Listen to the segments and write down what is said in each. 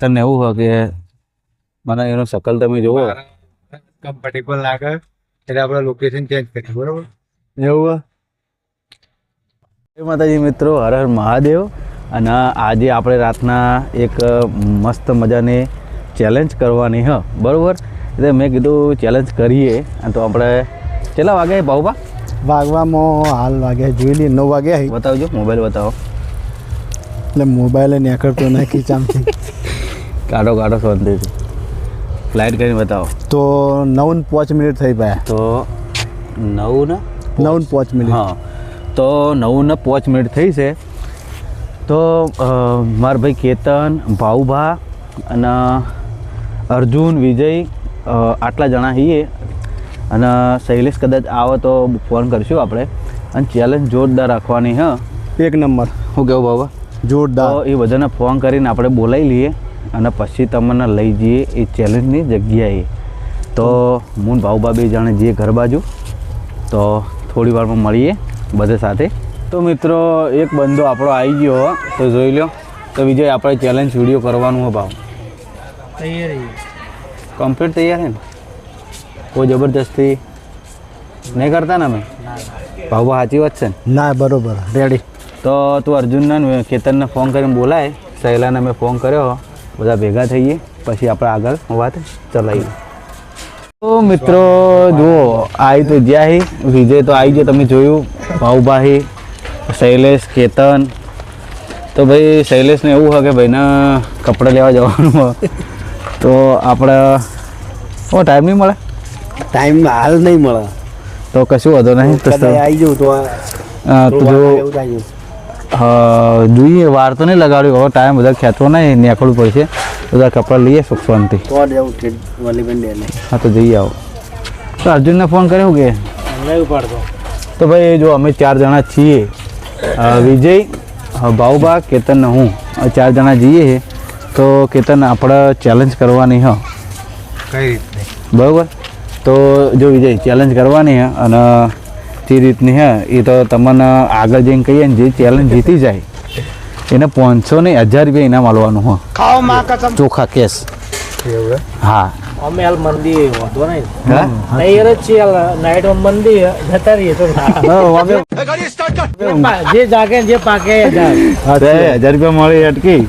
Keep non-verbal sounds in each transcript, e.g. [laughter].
તને એવું હોય કે મને એનો શકલ તમે જોવો કમ્ફર્ટેબલ લાગે એટલે આપણે લોકેશન ચેન્જ કરીએ બરાબર? એવું જય માતાજી મિત્રો હર હર મહાદેવ. અને આજે આપણે રાતના એક મસ્ત મજાની ચેલેન્જ કરવાની હ બરાબર? એટલે મેં કીધું ચેલેન્જ કરીએ. અને તો આપણે કેટલા વાગે ભાઉબા વાગવામાં હાલ વાગ્યા જોઈ લઈએ નવ વાગ્યા હી. બતાવજો મોબાઈલ બતાવો. એટલે મોબાઈલ નીકળતો નહીં ખીચામથી. કાઢો કાઢો શાંતિથી ફ્લાઇટ કરીને બતાવો. તો નવ ને પાંચ મિનિટ થઈ ગયા તો નવ ને નવ પાંચ મિનિટ. હા. તો નવ ને પાંચ મિનિટ થઈ છે. તો મારા ભાઈ કેતન ભાઉભા અને અર્જુન વિજય આટલા જણા છીએ. અને શૈલેષ કદાચ આવે તો ફોન કરશું આપણે. અને ચેલેન્જ જોરદાર રાખવાની હા. એક નંબર. હું કેવું બાબા જોરદાર. એ બધાને ફોન કરીને આપણે બોલાવી લઈએ. અને પછી તમને લઈ જઈએ એ ચેલેન્જની જગ્યાએ. તો હું ને ભાઉભા બે જણે જઈએ ઘર બાજુ. તો થોડી વારમાં મળીએ બધે સાથે. તો મિત્રો એક બંદો આપણો આવી ગયો તો જોઈ લો તો વિજય આપણે ચેલેન્જ વીડિયો કરવાનું હોય ભાવ. કમ્પ્લીટ તૈયાર છે ને? કોઈ જબરદસ્તી નહીં કરતા ને અમે? ભાવભા સાચી વાત છે ને? ના બરોબર. રેડી તો તું અર્જુનને કેતનને ફોન કરીને બોલાય. સહેલાને મેં ફોન કર્યો બધા ભેગા થઈએ પછી આપણે આગળ વાત ચલાવીએ. તો મિત્રો જુઓ આવી તો જ્યાં વિજય તો આવી ગયો તમે જોયું ભાઉભાઈ શૈલેષ કેતન. તો ભાઈ શૈલેષને એવું હોય કે ભાઈને કપડાં લેવા જવાનું હોય તો આપણે ઓ ટાઈમ નહીં મળે? ટાઈમ હાલ નહીં મળે. તો કશું વાંધો નહીં તો આવી જવું તો જો. હા, જોઈએ વાર તો નહીં લગાડ્યો. હવે ટાઈમ બધા ખેંચવો નહીં નીકળવું પડશે. બધા કપડાં લઈએ સુખ શાંતિ. હા તો જઈએ આવો. તો અર્જુનને ફોન કર્યો કે? તો ભાઈ જો અમે ચાર જણા છીએ. વિજય અ, ભાઉબા કેતન હું. ચાર જણા જઈએ તો કેતન આપણે ચેલેન્જ કરવાની હ. કઈ રીતે બરાબર? તો જો વિજય ચેલેન્જ કરવાની હે અને જે રીતની હે એ તો તમને આગળ જઈને કહીએ ને જે ચેલેન્જ જીતી જાય એને પાંચસો ને હજાર રૂપિયા ઇનામ આલવાનું હો. ખાઓ માં કસમ. ચોખા કેસ? હા? અમે હાલ મંદિર વાંધો નહીં. હા? જ છીએ હાલ નાઇટ જતા રહીએ તો. જે જાગે જે પાકે હજાર રૂપિયા મળી અટકી.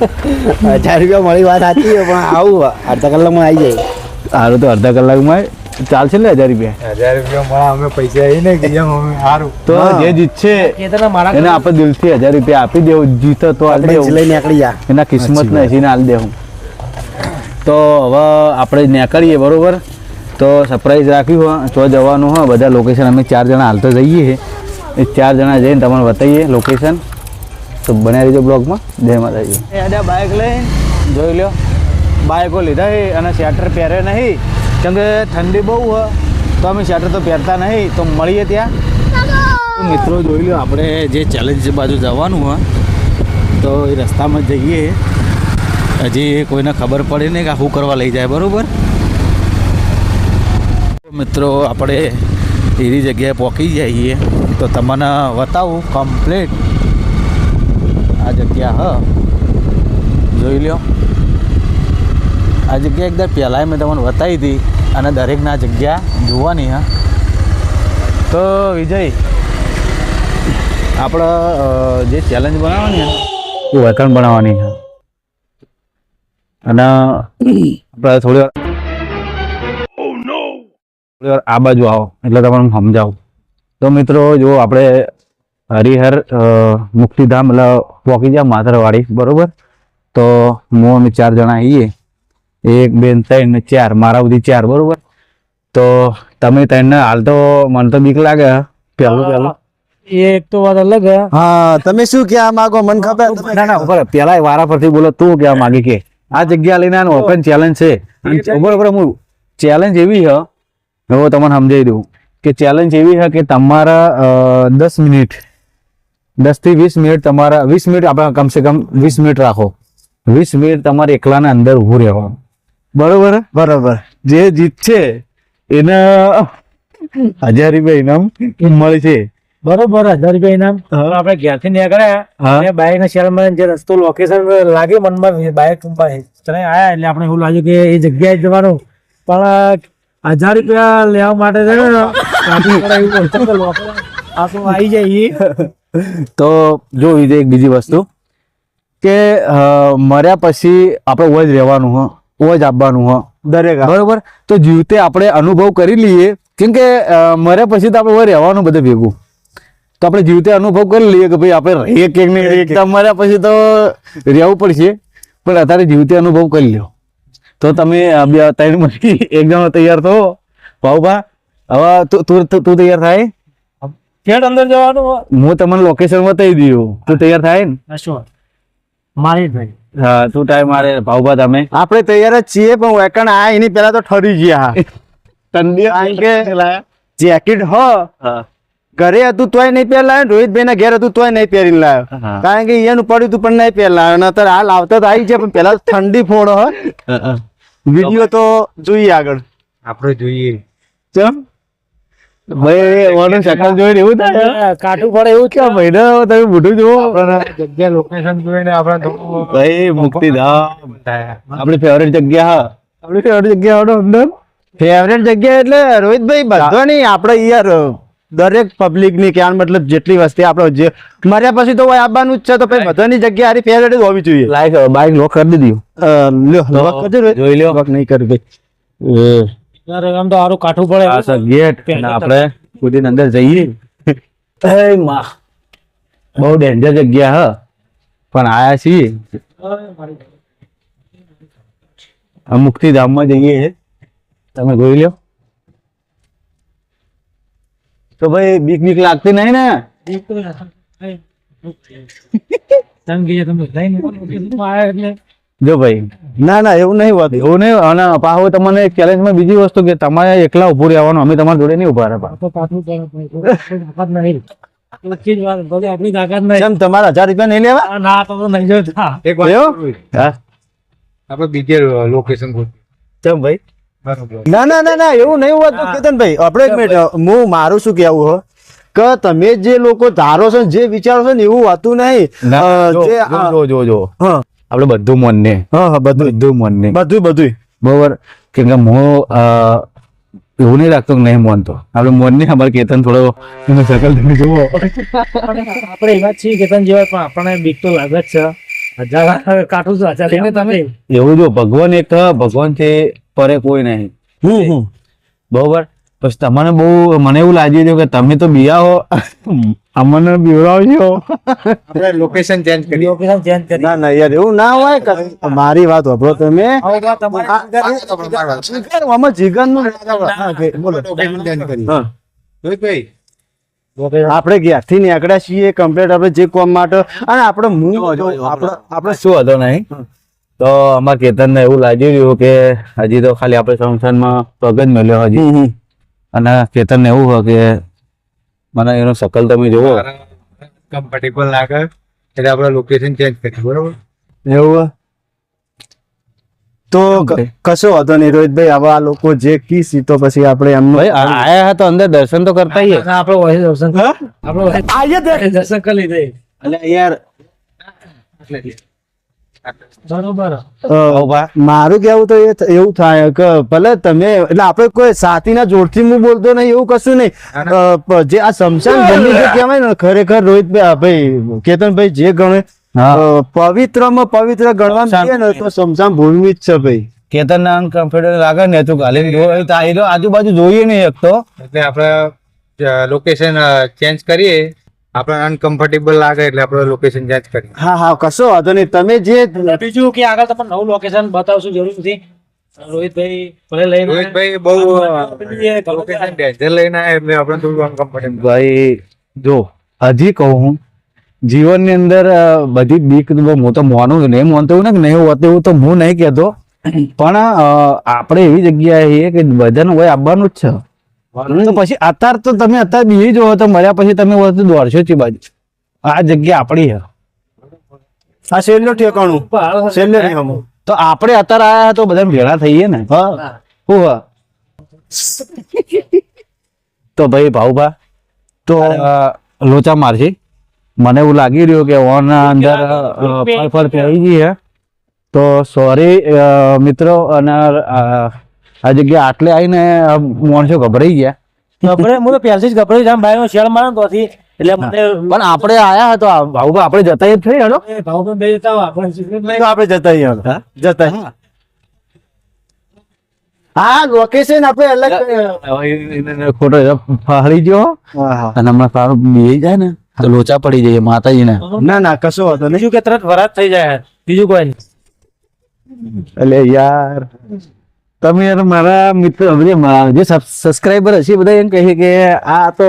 હજાર રૂપિયા મળી વાત સાચી પણ આવું અડધા કલાકમાં આવી જાય. સારું તો અડધા કલાકમાં ચાલશે ને હજાર રૂપિયા? હજાર રૂપિયા મળે અમે પૈસા આવી ને ગયા અમે સારું. તો જે જીતશે એને આપણે દિલથી હજાર રૂપિયા આપી દેવું જીતો તો આપી આપણે લઈને નીકળી જા. એના કિસ્મત ને આલી દેવું. તો હવે આપણે નીકળીએ બરોબર? તો સરપ્રાઈઝ રાખ્યું હોય તો જવાનું હોય બધા લોકેશન અમે ચાર જણા હાલ તો જઈએ એ ચાર જણા જઈને તમને બતાવીએ લોકેશન તો બન્યા રહીજો બ્લોગમાં. જય માતાજી. બાઇક લઈ જોઈ લો બાઇકો લીધા અને સ્વેટર પહેરે નહીં. કેમ કે ઠંડી બહુ હોય તો અમે સ્વેટર તો પહેરતા નહીં તો મળીએ ત્યાં. મિત્રો જોઈ લો આપણે જે ચેલેન્જ બાજુ જવાનું હોય તો એ રસ્તામાં જઈએ. હજી કોઈને ખબર પડે નહીં કે આ શું કરવા લઈ જાય બરાબર? મિત્રો આપણે એવી જગ્યાએ પહોંચી જઈએ. તો તમને બતાવું કમ્પ્લીટ આ જગ્યા હ. જોઈ લ્યો. આ જગ્યા એકદમ પહેલાંય મેં તમને બતાવી હતી અને દરેકના જગ્યા જોવાની, હા. તો વિજય આપણે જે ચેલેન્જ બનાવવાની એ વળખાણ બનાવવાની છે અને આપણે થોડી વાર થોડી વાર આ બાજુ આવો, એટલે તમને હું સમજાવું. તો મિત્રો, જો આપણે હરિહર મુક્તિધામ, એટલે પોકી જાય માથરવાડી, બરોબર? તો હું અમે ચાર જણા આવીએ એક બેન ત્રણ ને ચાર. મારા સુધી ચાર બરોબર? તો તમે ત્રણ હાલ તો મને તો બીક લાગે પહેલું પહેલું. એક તો વાત અલગ હે. હા તમે શું કહેવા માંગો? મને ખબર. ના ના ઊભા પેલા વારા પરથી બોલો તું ક્યાં માગી કે? આ જગ્યા લઈને આનું ઓપન ચેલેન્જ છે. ઊભા ઊભા રહો, હું ચેલેન્જ એવી છે હું તમને સમજાવી દઉં કે ચેલેન્જ એવી છે કે તમારા દસ મિનિટ દસથી વીસ મિનિટ તમારા વીસ મિનિટ આપણે કમસે કમ વીસ મિનિટ રાખો. વીસ મિનિટ તમારે એકલાના અંદર ઊભું રહેવાનું. બરોબર? બરોબર. જે જીતશે એને હજાર રૂપિયા ઇનામ મળે છે. બરોબર હજાર રૂપિયા ઇનામ આપણે ઘેરથી નીકળ્યા. અને બાઇક ના શેરમાં જે રસ્તો લોકેશન લાગે મનમાં બાઇક ચલાવી આયા એટલે આપણે એવું લાગ્યું કે એ જગ્યાએ જ જવાનું. પણ હજાર રૂપિયા લેવા માટે આવી જાય. તો જો એક બીજી વસ્તુ કે મર્યા પછી આપણે ઓજ રહેવાનું હો. ઓજ આપવાનું હો. દરેક બરોબર? તો જીવતે આપણે અનુભવ કરી લઈએ. કેમ કે અ, મર્યા પછી તો આપણે ઓય રહેવાનું બધે ભેગું. તો આપણે જીવતે અનુભવ કરી લઈએ કે ભાઈ આપણે રહીએ કે નહીં રહીએ. તો મર્યા પછી તો રહેવું પડશે. પણ અત્યારે જીવતે અનુભવ કરી લ્યો. તો તમે બે ત્રણ એક જણો તૈયાર થો ભાઉભા હવે તું- તું તૈયાર થાય? છેક અંદર જવાનું હું તમને લોકેશન બતાવી દઉં. તું તૈયાર થાય ને? શું મારી ભાઈ. હા તું ટાઈમ મારે? ભાવભા તમે? આપણે તૈયાર જ છીએ પણ વેકણ આ એની પેલા તો ઠરી ગયા. કે જેકેટ હ ઘરે હતું તોય નહીં પહેરલાયો રોહિતભાઈ ના ઘેર હતું તોય નહીં પહેરી લાવ્યો કારણ કે એનું પડ્યું હતું પણ નહીં પહેરલાયો અને અત્યારે હાલ આવતા તો આવી છે પણ પેલા તો ઠંડી ફોડ હ. વીડિયો તો જોઈએ આગળ. આપણે જોઈએ. ચમ? ભાઈ ઓનું શકલ જોઈને એવું થાય કાઠું પડે એવું કે ભાઈને તમે મોઢું જુઓ જગ્યા લોકેશન જોઈને આપણે થોડું ભાઈ મુક્તિધામ. આપણી ફેવરેટ જગ્યા આપણી ફેવરેટ જગ્યા આવડો અંદર? ફેવરેટ જગ્યા એટલે રોહિતભાઈ બધો નહીં આપણે યાર દરેક પબ્લિકની ક્યાં મતલબ જેટલી વસ્તી આપણે જે મર્યા પછી તો આવવાનું જ છે તો પછી બધાની જગ્યા હારી ફેવરેટ જ હોવી જોઈએ. લાઈક બાઈક લોક કરી દીધી. લ્યો લોક કરજો જોઈ લ્યો. નહીં કરી ભાઈ. આમ તો સારું કાઠું પડે. આ છે ગેટ અને આપણે કૂદીને અંદર જઈએ. એ માં. બહુ ડેન્જર જગ્યા હ. પણ આયા છીએ. મુક્તિધામમાં જઈએ. તમે જોઈ લ્યો. તો ભાઈ બીક બીક લાગતી નહીં ને? તમે લઈને જો ભાઈ. ના ના એવું નહીં હોતું. એવું નહીં અને પાહો તમને ચેલેન્જમાં બીજી વસ્તુ કે તમારે એકલા ઉભું રહેવાનું અમે તમારા જોડે નહીં ઊભા વાત કેમ તમારા હજાર રૂપિયા નહીં લેવા? ના તો નહીં જોતા એક વાત એવું? કરું. હા. આપણે બીજે લોકેશન ગોતીએ. ભાઈ. ના ના ના ના એવું નહીં હોતું કેતનભાઈ. આપણે એક મિનિટ હું મારું શું કહેવું હો? કે તમે જે લોકો ધારો છો જે વિચારો છો ને એવું વાતું નહીં. જો, જે જો, આ- જો જો જો. હા. આપણે બધું મોનને. હા હા બધું બધું મોનને. બધું બધું બરોબર? કેમ કે હું અ, એવું નહીં રાખતો કે નહીં મોનતો આપણે મોન નહીં અમારે કેતન થોડો એનો સકલ તમે જુઓ. આપણે એવા જ છીએ કેતન જેવા પણ આપણને બીક તો લાગે જ છે. હજાર કાઠું છું હજાર તમે એવું જો ભગવાન એક ભગવાન છે પરે કોઈ નહીં. બરોબર? પછી તમને બહુ મને એવું લાગી રહ્યું કે તમે તો બિયા હો. અમને બીવડાવજો. આપણે લોકેશન ચેન્જ કરી લોકેશન ચેન્જ કરી ના ના યાર એવું ના હોય કે મારી વાત વાપરો તમે. જીગર, આમાં જીગરનું હા, કે બોલો. લોકેશન ચેન્જ કરી હા. રોહિતભાઈ. આપણે ઘેરથી નીકળ્યા છીએ કમ્પ્લીટ આપણે જે કોમ માટે. અને આપણે હું આપણે આપણે શું હતો નહીં? તો અમારા કેતન ને એવું લાગી રહ્યું કે હજી તો ખાલી આપણે સંસારમાં પગ જ મળ્યો હજી. અને કેતન એવું હોય કે મને એનો શકલ તમે જોવો. કમ્ફર્ટેબલ લાગે એટલે આપણે લોકેશન ચેન્જ કરીએ બરોબર? એવું? તો કશો વાંધો નહીં રોહિતભાઈ આવા લોકો જે કીસી તો પછી આપણે એમનું આયા હતા તો અંદર દર્શન તો કરતા હી આપણે વહી દર્શન હા? આપણે વહી દર્શન કરી દે એટલે યાર. બરોબર. મારું કેવું તો એ એવું થાય કે ભલે તમે એટલે આપણે કોઈ સાથીના જોડથી હું બોલતો નહીં એવું કશું નહીં. જે આ સમશાન ભૂમિ જે કહેવાય ને ખરેખર રોહિતભાઈ ભાઈ કેતનભાઈ જે ગણે પવિત્રમાં પવિત્ર ગણવા ને તો સમશાન ભૂમિ જ છે ભાઈ. કેતન ના અનકમ્ફર્ટેબલ લાગે ને તું ગાલી આજુબાજુ જોઈએ નહીં એક તો. એટલે આપણે લોકેશન ચેન્જ કરીએ. આપણે અનકમ્ફર્ટેબલ લાગે એટલે આપણે લોકેશન ચેન્જ કરીએ. હા હા કશો વાંધો નહીં. તમે જે બીજું કે આગળ તમને નવું લોકેશન બતાવશું જરૂર નથી. રોહિતભાઈ ભલે લઈને રોહિતભાઈ બહુ લોકેશન ડેન્જર લઈને આવે એટલે આપણે થોડું અનકમ્ફર્ટેબલ ભાઈ જો હજી કહું હું જીવનની અંદર બધી બીક તો મોનું નહીં મોનતો એવું ને કે નહીં હોતું એવું તો હું નહીં કહેતો. પણ આપણે એવી જગ્યાએ છીએ કે બધાનું હોય આવવાનું જ છે. તો પછી અત્યારે તો તમે અત્યારે બીજી જોવો તો મળ્યા પછી તમે વસ્તુ દોડશો ચી બાજુ. આ જગ્યા આપણી છે. આ શેરનું ઠેકાણું. સેલ તો આપણે અત્યારે આયા તો બધા ભેળા થઈએ ને? હા. હા તો ભાઈ ભાવભા તો લોચા મારશે. મને એવું લાગી રહ્યું કે ઓન અંદર ફળ ફળ પહેરી ગઈ છે. તો સોરી મિત્રો અને આ જગ્યા આટલે આવીને માણસો ગભરાઈ ગયા. ગભરે હું તો પહેલથી જ ગભરાઈ જામ ભાઈ શેર મારો તોથી. એટલે મને પણ આપણે આયા હતા ભાઉભા આપણે જતા જ થઈ હેડો. એ ભાવ પણ બે જતા આપણે જતા હા? લોકેશન આપણે અલગ ખોટો ફાળી ગયો. અને હમણાં સારું બે જાય ને તો લોચા પડી જાય માતાજીને. ના ના કશો હતો નહીં. બીજું કે તરત વરાત થઈ જાય. બીજું કોઈ એટલે યાર. તમે યાર મારા મિત્ર જે જે સબસ્ક્રાઈબર હશે બધા એમ કહે કે આ તો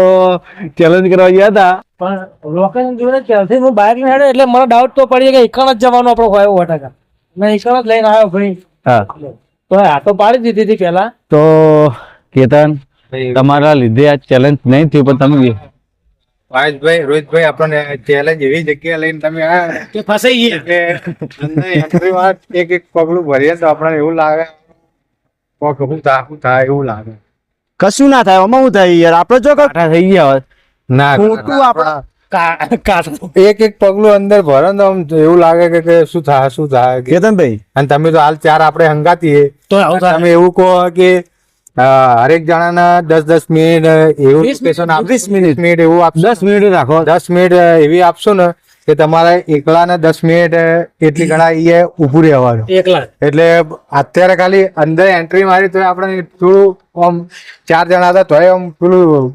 ચેલેન્જ કરવા ગયા હતા. પણ લોકેશન જોઈને ત્યારથી હું બાઇક ને હેડે એટલે મને ડાઉટ તો પડી કે એકણ જ જવાનું આપણો હોય એવો ટકા મેં એકણ જ લઈને આવ્યો ભાઈ. હા. તો આ તો પાડી દીધી હતી પેલા તો કેતન ભાઈ તમારા લીધે આ ચેલેન્જ નહીં થયું પણ તમે ભાઈ રોહિતભાઈ આપણને ચેલેન્જ એવી જગ્યા લઈને તમે આ ફસાઈ ગયા. એક એક પગલું ભરીએ તો આપણને એવું લાગે કોક થાય એવું લાગે કશું ના થાય આમાં શું થાય યાર? આપણે જો કાંઠા થઈ ગયા ના ખોટું આપણા એક એક પગલું અંદર ભરો ને આમ એવું લાગે કે શું થાય શું થાય? કે- કેતનભાઈ. અને તમે તો હાલ ચાર આપણે હંગાતીએ. તો થાય. તમે એવું કહો કે હરેક જણાના દસ દસ મિનિટ એવું સ્પેશન વીસ મિનિટ. મિનિટ એવું આપશો દસ મિનિટ રાખો. દસ મિનિટ એવી આપશો ને કે તમારે એકલાને દસ મિનિટ એટલી [clears throat] ઘણા એ ઊભું રહેવાનું. એકલા. એટલે અત્યારે ખાલી અંદર એન્ટ્રી મારી તો આપણે થોડું આમ ચાર જણા હતા તોય આમ પેલું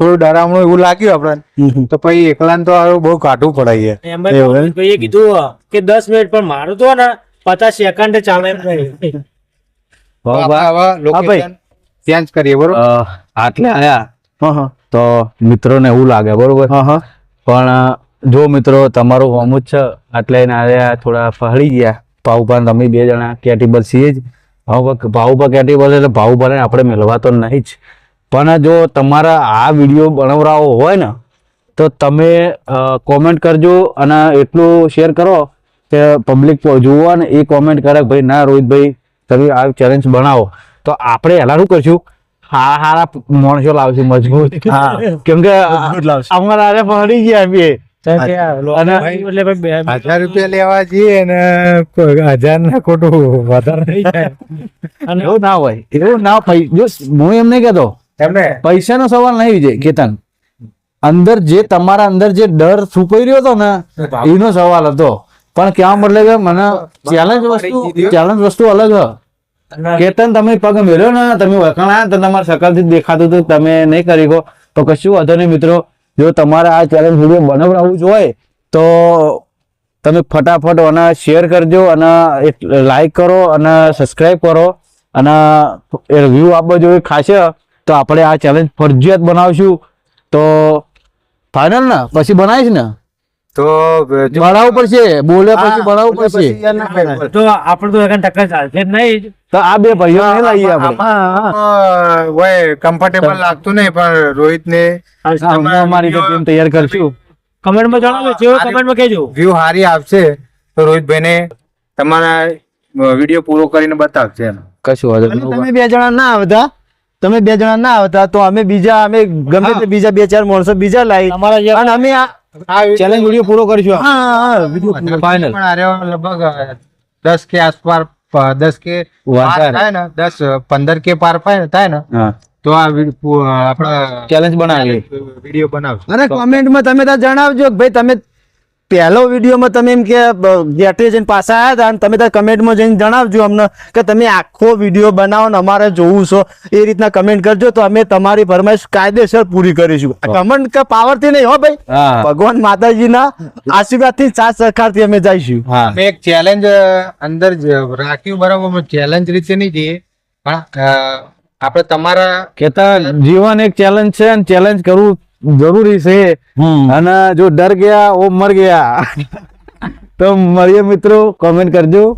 થોડું ડરામણું એવું લાગ્યું આપણને. તો પછી એકલાને તો બહુ કાઢવું પડે છે. ભાઈએ કીધું કે દસ મિનિટ પણ મારું તો ને પચાસ સેકન્ડ ચાલે. ચેન્જ કરીએ બરોબર? આટલે આયા. તો મિત્રોને એવું લાગે બરોબર? હા હા. પણ જો મિત્રો તમારું હોમ જ છે એટલે ને થોડા ફહળી ગયા. ભાવભા તમે બે જણા કેટેબલ છીએ જ. ભાવભા ભાવભા કેટેબલ એટલે ભાવભાને આપણે મેળવા તો નહીં જ. પણ જો તમારા આ વીડિયો બનાવરાવો હોય ને તો તમે કોમેન્ટ કરજો અને એટલું શેર કરો કે પબ્લિક જુઓ ને એ કોમેન્ટ કરે ભાઈ ના રોહિતભાઈ તમે આ ચેલેન્જ બનાવો. તો આપણે એલા શું કરશું? હા હારા માણસો લાવશું મજબૂત. [laughs] હા. કેમ કે અમારા પડી ગયા બે હજાર રૂપિયા લેવા જઈએ ને હજાર ને ખોટું વધારે થઈ જાય. એવું ના હોય એવું ના જો હું એમ નહીં કહેતો એમને? પૈસાનો સવાલ નહીં વિજય કેતન. અંદર જે તમારા અંદર જે ડર છુપાઈ રહ્યો હતો ને એનો સવાલ હતો. પણ ક્યાં મતલબ કે મને ચેલેન્જ વસ્તુ ચેલેન્જ વસ્તુ અલગ હ કેતન તમે પગ મેળ્યો ને તમે વખાણા તો તમારા શકલથી જ દેખાતું હતું તમે નહીં કરી ગો તો કશું વાંધો નહીં મિત્રો. જો તમારે આ ચેલેન્જ વીડિયો બનાવડાવવું જ હોય, તો તમે ફટાફટ આને શેર કરજો અને લાઈક કરો અને સબસ્ક્રાઈબ કરો. અને વ્યૂ આપવો જોઈએ ખાશે તો આપણે આ ચેલેન્જ ફરજિયાત બનાવશું. તો ફાઇનલ ને? પછી બનાવીશ ને? તો ભણાવવું પડશે બોલે પછી ભણાવવું પડશે. યાર ના થાય. તો આપણે તો એકાને ટક્કર ચાલશે નહીં જ. તો આ બે ભાઈઓ નહીં લાવીએ આપણે? હોય કમ્ફર્ટેબલ લાગતું નહીં પણ રોહિત ને અમારી તો ટીમ તૈયાર કરશું. કમેન્ટમાં જણાવજો જેવો કમેન્ટમાં કહેજો. વ્યૂ સારી આવશે તો રોહિતભાઈ ને તમારા વીડિયો પૂરો કરીને બતાવશે એમ. કશું વાંધો નહીં. તમે બે જણા ના આવતા તમે બે જણા ના આવતા તો અમે બીજા અમે ગમે તે બીજા બે ચાર માણસો બીજા લાવી અને અમે આ ચેલેન્જ વીડિયો પૂરો કરીશું હા હા વીડિયો ફાઇનલ પણ આરે લગભગ દસ કે આસપાસ પ- દસ કે પાર થાય ને દસ પંદર કે પાર થાય થાય ને તો આ આપણા ચેલેન્જ બનાવી. વીડિયો બનાવશું. અને કોમેન્ટમાં તમે તો જણાવજો કે ભાઈ તમે પહેલો વિડીયોમાં તમે એમ કે ગેટરી જઈને પાછા આવ્યા હતા અને તમે ત્યાં કમેન્ટમાં જઈને જણાવજો અમને કે તમે આખો વીડિયો બનાવો ને અમારે જોવું છો એ રીતના કમેન્ટ કરજો તો અમે તમારી ફરમાઈશ કાયદેસર પૂરી કરીશું. કમેન્ટ કે પાવરથી નહીં હો ભાઈ? ભગવાન માતાજીના આશીર્વાદથી સાથ સહકારથી અમે જઈશું. મેં અમે એક ચેલેન્જ અંદર રાખ્યું બરાબર ચેલેન્જ રીતે નહીં જઈએ. પણ આપણે તમારા કેતા જીવન એક ચેલેન્જ છે અને ચેલેન્જ કરવું જરૂરી છે. અને જો ડર ગયા ઓ મર ગયા. [laughs] તો મળીએ મિત્રો કોમેન્ટ કરજો.